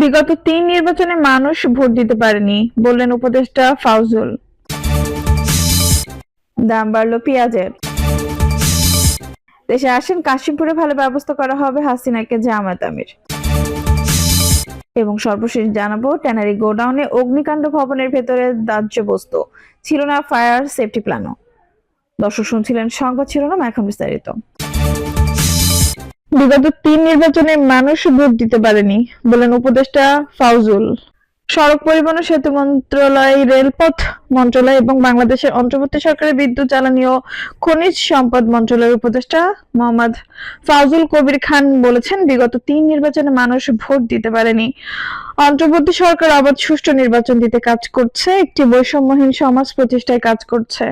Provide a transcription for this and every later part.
বিগত তিন নির্বাচনে মানুষ ভোট দিতে পারেনি, বললেন উপদেষ্টা ফাউজুল। দাম বাড়লো পেঁয়াজের। দেশে আসেন কাশিমপুরে ভালো ব্যবস্থা করা হবে হাসিনাকে জামাত আমির। এবং সর্বশেষ জানাব, ট্যানারি গোডাউনে অগ্নিকাণ্ড ভবনের ভেতরে দাহ্য বস্তু। ছিল না ফায়ার সেফটি প্ল্যানও। দর্শক শুনছিলেন সংবাদ শিরোনাম, এখন বিস্তারিত। বিগত তিন নির্বাচনে মানুষ ভোট দিতে পারেনি, বলেন উপদেষ্টা ফাউজুল। সড়ক পরিবহন সেতু মন্ত্রণালয়, রেলপথ মন্ত্রণালয় এবং বাংলাদেশের অন্তর্বর্তী সরকারের বিদ্যুৎ, জ্বালানি ও খনিজ সম্পদ মন্ত্রণালয়ের উপদেষ্টা মোহাম্মদ ফাউজুল কবির খান বলেছেন, বিগত তিন নির্বাচনে মানুষ ভোট দিতে পারেনি। অন্তর্বর্তী সরকার অবাধ সুষ্ঠু নির্বাচন দিতে কাজ করছে, একটি বৈষম্যহীন সমাজ প্রতিষ্ঠায় কাজ করছে।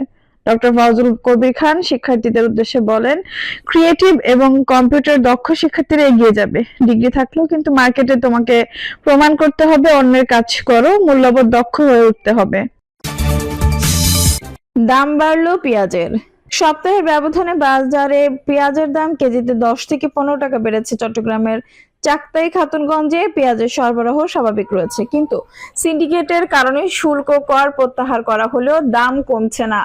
ডক্টর ফাউজুল কবির খান শিক্ষার্থীদের উদ্দেশ্যে বলেন ক্রিয়েটিভ এবং কম্পিউটার দক্ষ শিক্ষার্থীরা এগিয়ে যাবে। ডিগ্রি থাকলেও কিন্তু মার্কেটে তোমাকে প্রমাণ করতে হবে, অন্যের কাজ করো, মূল্যবোধ দক্ষ হয়ে উঠতে হবে। দাম বাড়লো পেঁয়াজের। সপ্তাহের ব্যবধানে বাজারে পেঁয়াজের দাম কেজিতে দশ থেকে পনেরো টাকা বেড়েছে। চট্টগ্রামের চাকতাই খাতুনগঞ্জে পেঁয়াজের সরবরাহ স্বাভাবিক রয়েছে। কিন্তু সিন্ডিকেটের কারণে শুল্ক কর প্রত্যাহার করা হলেও দাম কমছে না।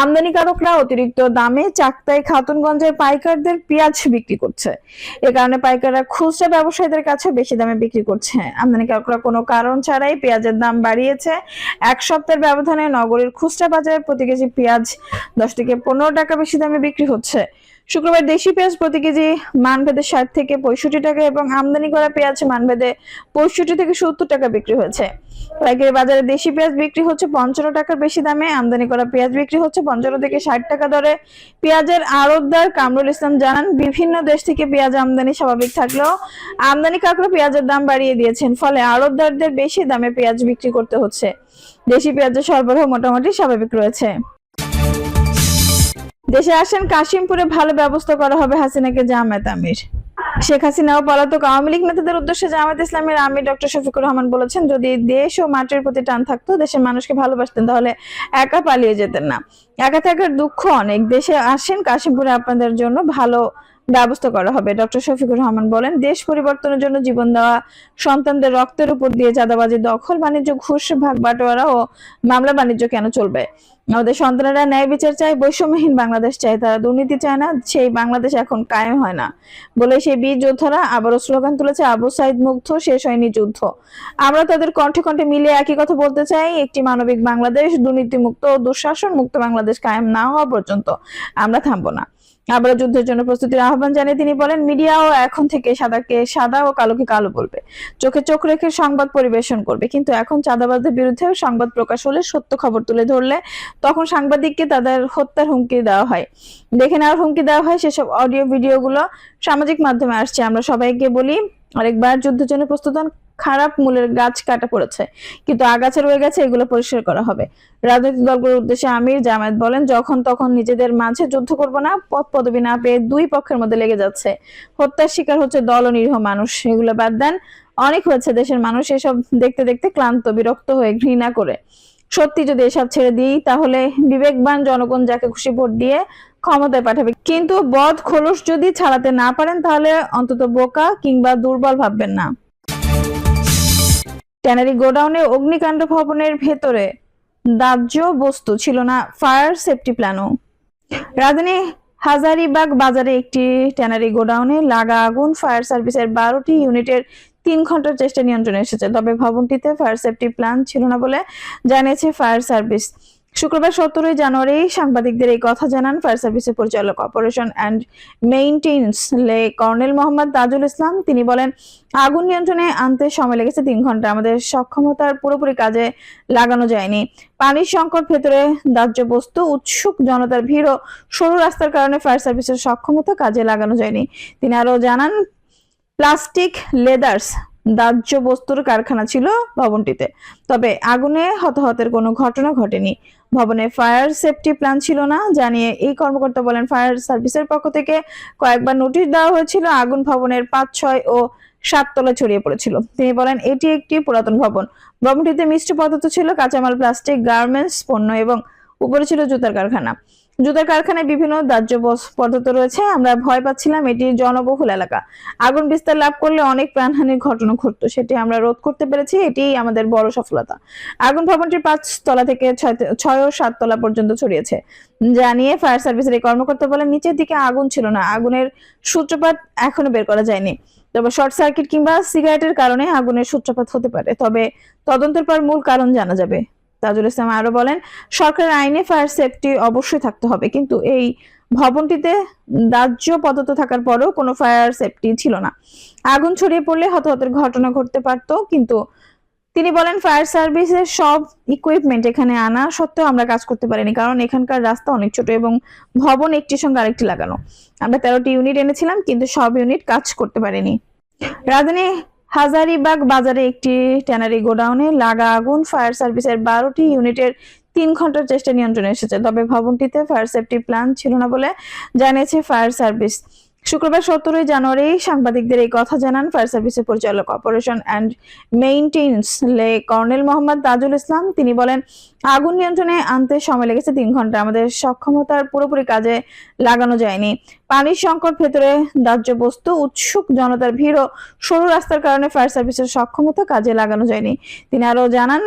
আমদানিকারকরা অতিরিক্ত দামে চাকতাই খাতুনগঞ্জের পাইকারদের পেঁয়াজ বিক্রি করছে। এ কারণে পাইকাররা খুচরা ব্যবসায়ীদের কাছে বেশি দামে বিক্রি করছে। আমদানিকারকরা কোনো কারণ ছাড়াই পেঁয়াজের দাম বাড়িয়েছে। এক সপ্তাহের ব্যবধানে নগরীর খুচরা বাজারে প্রতি কেজি পেঁয়াজ দশ থেকে পনেরো টাকা বেশি দামে বিক্রি হচ্ছে। শুক্রবার দেশি পেঁয়াজ প্রতি কেজি মানভেদে ষাট থেকে পঁয়ষট্টি টাকা এবং আমদানি করা পেঁয়াজ মানভেদে পঁয়ষট্টি থেকে সত্তর টাকা বিক্রি হয়েছে। বাজারে দেশি পেঁয়াজ বিক্রি হচ্ছে পঞ্চান্ন টাকার বেশি দামে, আমদানি করা পেঁয়াজ বিক্রি হচ্ছে পঞ্চান্ন থেকে ষাট টাকা দরে। পেঁয়াজের আড়তদার কামরুল ইসলাম জানান, বিভিন্ন দেশ থেকে পেঁয়াজ আমদানি স্বাভাবিক থাকলেও আমদানি কাকরা পেঁয়াজের দাম বাড়িয়ে দিয়েছেন, ফলে আড়তদারদের বেশি দামে পেঁয়াজ বিক্রি করতে হচ্ছে। দেশি পেঁয়াজের সরবরাহ মোটামুটি স্বাভাবিক রয়েছে। দেশে আসেন, কাশিমপুরে ভালো ব্যবস্থা করা হবে হাসিনাকে জামায়াত আমির। শেখ হাসিনা ও পলাতক আওয়ামী লীগ নেতাদের উদ্দেশ্যে জামায়াত ইসলামের আমির ডক্টর শফিকুর রহমান বলেছেন, যদি দেশ ও মাটির প্রতি টান থাকতো, দেশের মানুষকে ভালোবাসতেন, তাহলে একা পালিয়ে যেতেন না। একা থাকার দুঃখ অনেক। দেশে আসেন, কাশিমপুরে আপনাদের জন্য ভালো ব্যবস্থা করা হবে। ডক্টর শফিকুর রহমান বলেন, দেশ পরিবর্তনের জন্য জীবন দেওয়া সন্তানদের রক্তের উপর দিয়ে চাঁদাবাজি, দখল, বাণিজ্য, ঘুষ, ভাগ বাটোয়ারা ও মামলা বাণিজ্য কেন চলবে? আমাদের সন্তানেরা ন্যায় বিচার চায়, বৈষম্যহীন বাংলাদেশ চায়, তারা দুর্নীতি চায় না, সেই বাংলাদেশ এখন কায়েম হয় না বলে সেই বীর যোদ্ধারা আবারও স্লোগান তুলেছে, আবু সাইদ মুগ্ধ, শেষ হয়নি যুদ্ধ। আমরা তাদের কণ্ঠে কণ্ঠে মিলে একই কথা বলতে চাই, একটি মানবিক বাংলাদেশ, দুর্নীতিমুক্ত ও দুঃশাসন মুক্ত বাংলাদেশ কায়েম না হওয়া পর্যন্ত আমরা থামবো না। আবারও যুদ্ধের জন্য প্রস্তুতির আহ্বান জানিয়ে তিনি বলেন, মিডিয়াও এখন থেকে সাদাকে সাদা ও কালোকে কালো বলবে। চোখে চোখ রেখে সংবাদ পরিবেশন করবে। কিন্তু এখন চাঁদাবাজদের বিরুদ্ধে সংবাদ প্রকাশ হলে সত্য খবর তুলে ধরলে তখন সাংবাদিককে তাদের হত্যার হুমকি দেওয়া হয়। দেখে নেওয়ার হুমকি দেওয়া হয়, সেসব অডিও ভিডিওগুলো সামাজিক মাধ্যমে আসছে। আমরা সবাইকে বলি, আরেকবার যুদ্ধের জন্য প্রস্তুত খারাপ মূলের গাছ কাটা পড়েছে। কিন্তু আগাছা রয়ে গেছে, এগুলো পরিষ্কার করা হবে। রাজনৈতিক দলগুলোর উদ্দেশ্যে আমির জামায়াত বলেন, যখন তখন নিজেদের মাঝে যুদ্ধ করব না, পদ পদবি না পেয়ে দুই পক্ষের মধ্যে লেগে যাচ্ছে। হত্যার শিকার হচ্ছে দল ও নিরীহ মানুষ, এগুলো বাদ দেন। অনেক হয়েছে দেশের মানুষ এসব দেখতে দেখতে ক্লান্ত, বিরক্ত হয়ে ঘৃণা করে। সত্যি যদি এসব ছেড়ে দিই, তাহলে বিবেকবান জনগণ যাকে খুশি ভোট দিয়ে ক্ষমতায় পাঠাবে। কিন্তু বদ খোলস যদি ছাড়াতে না পারেন, তাহলে অন্তত বোকা কিংবা দুর্বল ভাববেন না। ট্যানারি গোডাউনে অগ্নিকাণ্ড ভবনের ভেতরে দাহ্য বস্তু ছিল না, ফায়ার সেফটি প্ল্যানও। রাজধানী হাজারিবাগ বাজারে একটি ট্যানারি গোডাউনে লাগা আগুন, ফায়ার সার্ভিসের বারোটি ইউনিটের তিন ঘণ্টার চেষ্টা নিয়ন্ত্রণে এসেছে, তবে ভবনটিতে ফায়ার সেফটি প্ল্যান ছিল না বলে জানিয়েছে ফায়ার সার্ভিস। শুক্রবার সতেরোই জানুয়ারি সাংবাদিকদের এই কথা জানান ফায়ার সার্ভিসের পরিচালক অপারেশন অ্যান্ড মেইনটেন্স লে কর্নেল মোহাম্মদ তাজুল ইসলাম। তিনি বলেন, আগুন নিয়ন্ত্রণে আনতে সময় লেগেছে তিন ঘণ্টা। আমাদের সক্ষমতার পুরোপুরি কাজে লাগানো যায়নি। পানির সংকট ভেতরে দাহ্য বস্তু, উৎসুক জনতার ভিড় ও সরু রাস্তার কারণে ফায়ার সার্ভিসের সক্ষমতা কাজে লাগানো যায়নি। তিনি আরও জানান, প্লাস্টিক লেদার্স দাহ্য বস্তুর কারখানা ছিল ভবনটিতে। তবে আগুনে হতাহতের কোনো ঘটনা ঘটেনি। ভবনে ফায়ার সেফটি প্ল্যান ছিল না, জানিয়ে এই কর্মকর্তা বলেন ফায়ার সার্ভিসের পক্ষ থেকে কয়েকবার নোটিশ দেওয়া হয়েছিল, আগুন ভবনের পাঁচ, ছয় ও সাত তলা ছড়িয়ে পড়েছিল। তিনি বলেন, এটি একটি পুরাতন ভবন। ভবনটিতে মিষ্টি পদার্থ ছিল, কাঁচামাল, প্লাস্টিক, গার্মেন্টস, পণ্য এবং উপরে ছিল জুতার কারখানা। জুতার কারখানায় বিভিন্ন দাহ্য পদার্থ রয়েছে। আমরা ভয় পাচ্ছিলাম, এটি জনবহুল এলাকা। আগুন বিস্তার লাভ করলে অনেক প্রাণহানির ঘটনা ঘটতো, সেটি আমরা রোধ করতে পেরেছি, এটি আমাদের বড় সফলতা। আগুন ভবনটির পাঁচ তলা থেকে ছয় ও সাত তলা পর্যন্ত ছড়িয়েছে। জানিয়ে ফায়ার সার্ভিসের এই কর্মকর্তা বলেন, নিচের দিকে আগুন ছিল না, আগুনের সূত্রপাত এখনও বের করা যায়নি। তবে শর্ট সার্কিট কিংবা সিগারেটের কারণে আগুনের সূত্রপাত হতে পারে, তবে তদন্তের পর মূল কারণ জানা যাবে। তাজুল ইসলাম আরও বলেন, সরকারের আইনে ফায়ার সেফটি অবশ্যই থাকতে হবে। কিন্তু এই ভবনটিতে দাহ্য পদার্থ থাকার পরেও কোনো ফায়ার সেফটি ছিল না। আগুন ছড়িয়ে পড়লে হতাহতের ঘটনা ঘটতে পারত, কিন্তু তিনি বলেন ফায়ার সার্ভিসের সব ইকুইপমেন্ট এখানে আনা সত্ত্বেও আমরা কাজ করতে পারিনি, কারণ এখানকার রাস্তা অনেক ছোট এবং ভবন একটির সঙ্গে আরেকটি লাগানো। আমরা তেরোটি ইউনিট এনেছিলাম, কিন্তু সব ইউনিট কাজ করতে পারেনি। রাজধানী হাজারিবাগ বাজারে একটি ট্যানারি গোডাউনে লাগা আগুন, ফায়ার সার্ভিসের বারোটি ইউনিটের তিন ঘণ্টার চেষ্টা নিয়ন্ত্রণে এসেছে। তবে ভবনটিতে ফায়ার সেফটি প্ল্যান ছিল না বলে জানিয়েছে ফায়ার সার্ভিস। শুক্রবার সতেরোই জানুয়ারি সাংবাদিকদের এই কথা জানান ফায়ার সার্ভিসের পরিচালক অপারেশন অ্যান্ড মেইনটেন্স লে কর্নেল মোহাম্মদ তাজুল ইসলাম। তিনি বলেন, আগুন নিয়ন্ত্রণে আনতে সময় লেগেছে তিন ঘণ্টা। আমাদের সক্ষমতার পুরোপুরি কাজে লাগানো যায়নি। পানির সংকট ভেতরে দাহ্য বস্তু উৎসুক জনতার ভিড় ও সরু রাস্তার কারণে ফায়ার সার্ভিসের সক্ষমতা কাজে লাগানো যায়নি। তিনি আরও জানান,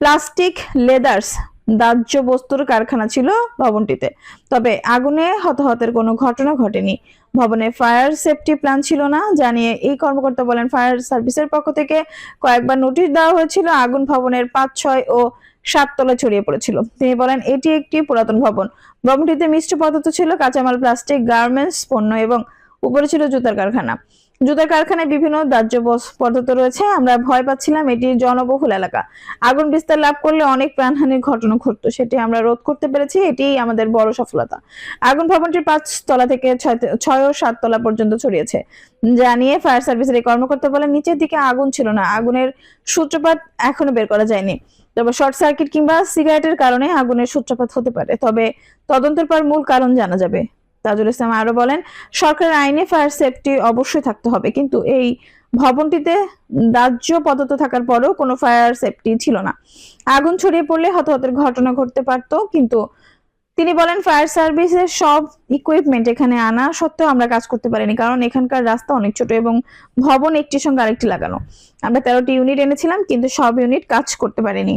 প্লাস্টিক লেদার্স দাহ্য বস্তুর কারখানা ছিল ভবনটিতে। তবে আগুনে হতাহতের কোনো ঘটনা ঘটেনি। ভবনে ফায়ার সেফটি প্ল্যান ছিল না, জানিয়ে এই কর্মকর্তা বলেন ফায়ার সার্ভিসের পক্ষ থেকে কয়েকবার নোটিশ দেওয়া হয়েছিল, আগুন ভবনের পাঁচ, ছয় ও সাত তলায় ছড়িয়ে পড়েছিল। তিনি বলেন, এটি একটি পুরাতন ভবন। ভবনটিতে মিষ্ট পদার্থ ছিল, কাঁচামাল, প্লাস্টিক, গার্মেন্টস, পণ্য এবং উপরে ছিল জুতার কারখানা। জুতার কারখানায় বিভিন্ন দাহ্য পদার্থ রয়েছে। আমরা ভয় পাচ্ছিলাম, এটি জনবহুল এলাকা। আগুন বিস্তার লাভ করলে অনেক প্রাণহানির ঘটনা ঘটতো, সেটি আমরা রোধ করতে পেরেছি, এটি আমাদের বড় সফলতা। আগুন ভবনটির পাঁচ তলা থেকে ছয় ও সাত তলা পর্যন্ত ছড়িয়েছে। জানিয়ে ফায়ার সার্ভিসের এই কর্মকর্তা বলেন, নিচের দিকে আগুন ছিল না, আগুনের সূত্রপাত এখনও বের করা যায়নি। তবে শর্ট সার্কিট কিংবা সিগারেটের কারণে আগুনের সূত্রপাত হতে পারে, তবে তদন্তের পর মূল কারণ জানা যাবে। তাজুল ইসলাম আরও বলেন, সরকারের আইনে ফায়ার সেফটি অবশ্যই থাকতে হবে। কিন্তু এই ভবনটিতে দাহ্য পদার্থ থাকার পরেও কোনো ফায়ার সেফটি ছিল না। আগুন ছড়িয়ে পড়লে হতাহতের ঘটনা ঘটতে পারত, কিন্তু তিনি বলেন ফায়ার সার্ভিসের সব ইকুইপমেন্ট এখানে আনা সত্ত্বেও আমরা কাজ করতে পারিনি, কারণ এখানকার রাস্তা অনেক ছোট এবং ভবন একটির সঙ্গে আরেকটি লাগানো। আমরা তেরোটি ইউনিট এনেছিলাম, কিন্তু সব ইউনিট কাজ করতে পারেনি।